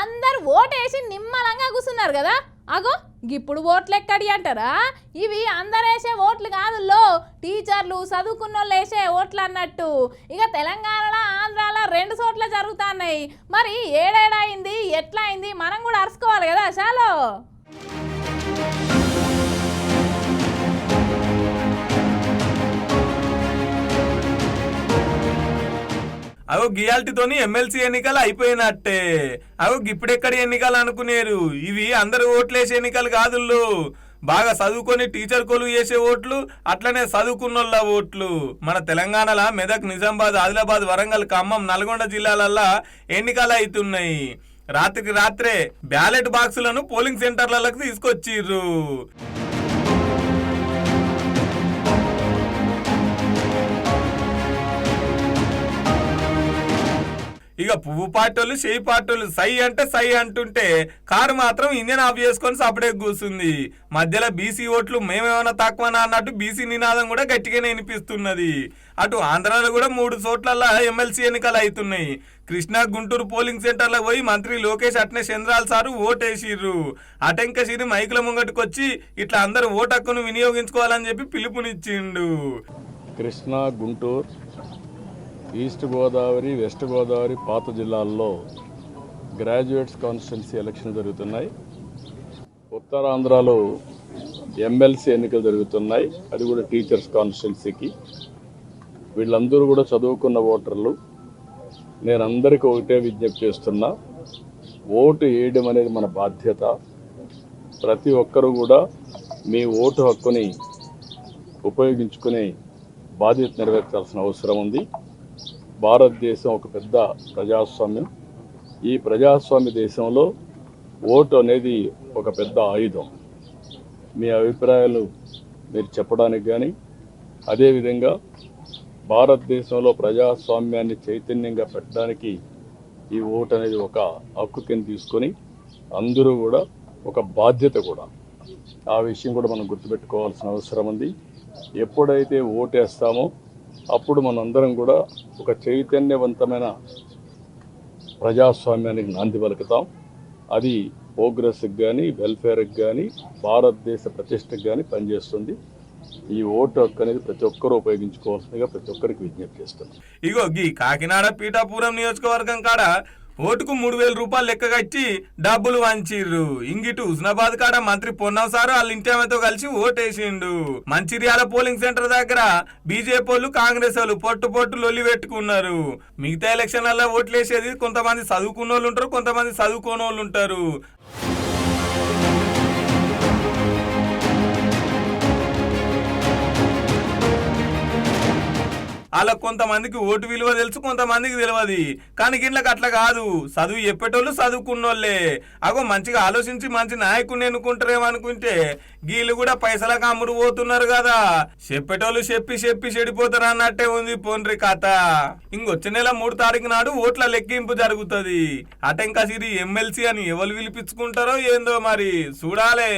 అందరు ఓటేసి నిమ్మలంగా కూర్చున్నారు కదా? అగో ఇప్పుడు ఓట్లు ఎక్కడి అంటారా? ఇవి అందరేసే ఓట్లు కాదుల్లో. టీచర్లు చదువుకున్న వాళ్ళు వేసే ఓట్లు అన్నట్టు ఇక తెలంగాణలో ఆంధ్రాలో రెండు చోట్ల జరుగుతున్నాయి. మరి ఏడేడైంది ఎట్లా అయింది మనం కూడా అరుచుకోవాలి కదా చాలో అగో గియాల్టీతోని ఎమ్మెల్సీ ఎన్నికలు అయిపోయినట్టే. అగో ఇప్పుడెక్కడి ఎన్నికలు అనుకునేరు? ఇవి అందరు ఓట్లేసే ఎన్నికలు కాదుల్లో. బాగా చదువుకొని టీచర్ కొలువు చేసే ఓట్లు అట్లనే చదువుకున్నోళ్ళ ఓట్లు. మన తెలంగాణలో మెదక్ నిజామాబాద్ ఆదిలాబాద్ వరంగల్ ఖమ్మం నల్గొండ జిల్లాలల్లా ఎన్నికలు అవుతున్నాయి రాత్రికి రాత్రే బ్యాలెట్ బాక్సులను పోలింగ్ సెంటర్లకు తీసుకొచ్చిర్రు. ఇక పువ్వు పార్టీలు చేయి పార్టీలు సై అంటే సై అంటుంటే కారు మాత్రం ఇంజన్ ఆఫ్ చేసుకొని సపడే కూర్చుంది. మధ్యలో బీసీ ఓట్లు మేమేమైనా తక్కువనా అన్నట్టు బీసీ నినాదం కూడా గట్టిగానే వినిపిస్తున్నది. అటు ఆంధ్రాలో కూడా మూడు చోట్ల ఎమ్మెల్సీ ఎన్నికలు అవుతున్నాయి. కృష్ణా గుంటూరు పోలింగ్ సెంటర్లకు పోయి మంత్రి లోకేష్ అట్నే చంద్రాల్ సారు ఓటేసిర్రు. అటెంక సిరి మైకుల ముంగటికొచ్చి ఇట్లా అందరూ ఓటు హక్కును వినియోగించుకోవాలని చెప్పి పిలుపునిచ్చిండు. కృష్ణా గుంటూరు ఈస్ట్ గోదావరి వెస్ట్ గోదావరి పాత జిల్లాల్లో గ్రాడ్యుయేట్స్ కాన్స్టిట్యున్సీ ఎలక్షన్ జరుగుతున్నాయి. ఉత్తరాంధ్రలో ఎమ్మెల్సీ ఎన్నికలు జరుగుతున్నాయి. అది కూడా టీచర్స్ కాన్స్టిట్యున్సీకి. వీళ్ళందరూ కూడా చదువుకున్న ఓటర్లు. నేను అందరికీ ఒకటే విజ్ఞప్తి చేస్తున్నా. ఓటు వేయడం అనేది మన బాధ్యత. ప్రతి ఒక్కరూ కూడా మీ ఓటు హక్కుని ఉపయోగించుకునే బాధ్యత నెరవేర్చాల్సిన అవసరం ఉంది. భారతదేశం ఒక పెద్ద ప్రజాస్వామ్యం. ఈ ప్రజాస్వామ్య దేశంలో ఓటు అనేది ఒక పెద్ద ఆయుధం. మీ అభిప్రాయాలు మీరు చెప్పడానికి కానీ అదేవిధంగా భారతదేశంలో ప్రజాస్వామ్యాన్ని చైతన్యంగా పెట్టడానికి ఈ ఓటు అనేది ఒక హక్కు కింద తీసుకొని అందరూ కూడా ఒక బాధ్యత కూడా. ఆ విషయం కూడా మనం గుర్తుపెట్టుకోవాల్సిన అవసరం ఉంది. ఎప్పుడైతే ఓటేస్తామో అప్పుడు మనందరం కూడా ఒక చైతన్యవంతమైన ప్రజాస్వామ్యానికి నాంది పలుకుతాం. అది ప్రోగ్రెస్కి కానీ వెల్ఫేర్కి కానీ భారతదేశ ప్రతిష్టకు కానీ పనిచేస్తుంది. ఈ ఓటు హక్కు అనేది ప్రతి ఒక్కరూ ఉపయోగించుకోవాల్సిందిగా ప్రతి ఒక్కరికి విజ్ఞప్తి చేస్తున్నాం. ఇగో గీ కాకినాడ పీఠాపురం నియోజకవర్గం కాడ ఓటుకు మూడు వేల రూపాయలు లెక్క కట్టి డబ్బులు వంచిర్రు. ఇంగిటు హుస్నాబాద్ కాడ మంత్రి పొన్నం సారు వాళ్ళ ఇంటి కలిసి ఓటేసిండు. మంచిర్యాల పోలింగ్ సెంటర్ దగ్గర బీజేపీ వాళ్ళు కాంగ్రెస్ వాళ్ళు పొట్టు పొట్టు లొల్లి పెట్టుకున్నారు. మిగతా ఎలక్షన్లలో ఓట్లేసేది కొంతమంది చదువుకున్న వాళ్ళు ఉంటారు కొంతమంది చదువుకోని వాళ్ళు ఉంటారు. అలా కొంతమందికి ఓటు విలువ తెలుసు కొంతమందికి తెలియదు కానీ గిట్లకి అట్లా కాదు. చదువు చెప్పేటోళ్ళు చదువుకున్నోళ్ళే. అగో మంచిగా ఆలోచించి మంచి నాయకుడిని ఎన్నుకుంటారేమనుకుంటే గీళ్ళు కూడా పైసలకు అమ్ముడు పోతున్నారు కదా. చెప్పేటోళ్ళు చెప్పి చెప్పి చెడిపోతారు అన్నట్టే ఉంది పోన్రి కథ. ఇంకొచ్చే నెల మూడు తారీఖు నాడు ఓట్ల లెక్కింపు జరుగుతుంది. అటెంకా సిరి ఎమ్మెల్సీ అని ఎవరు పిలిపించుకుంటారో ఏందో మరి చూడాలే.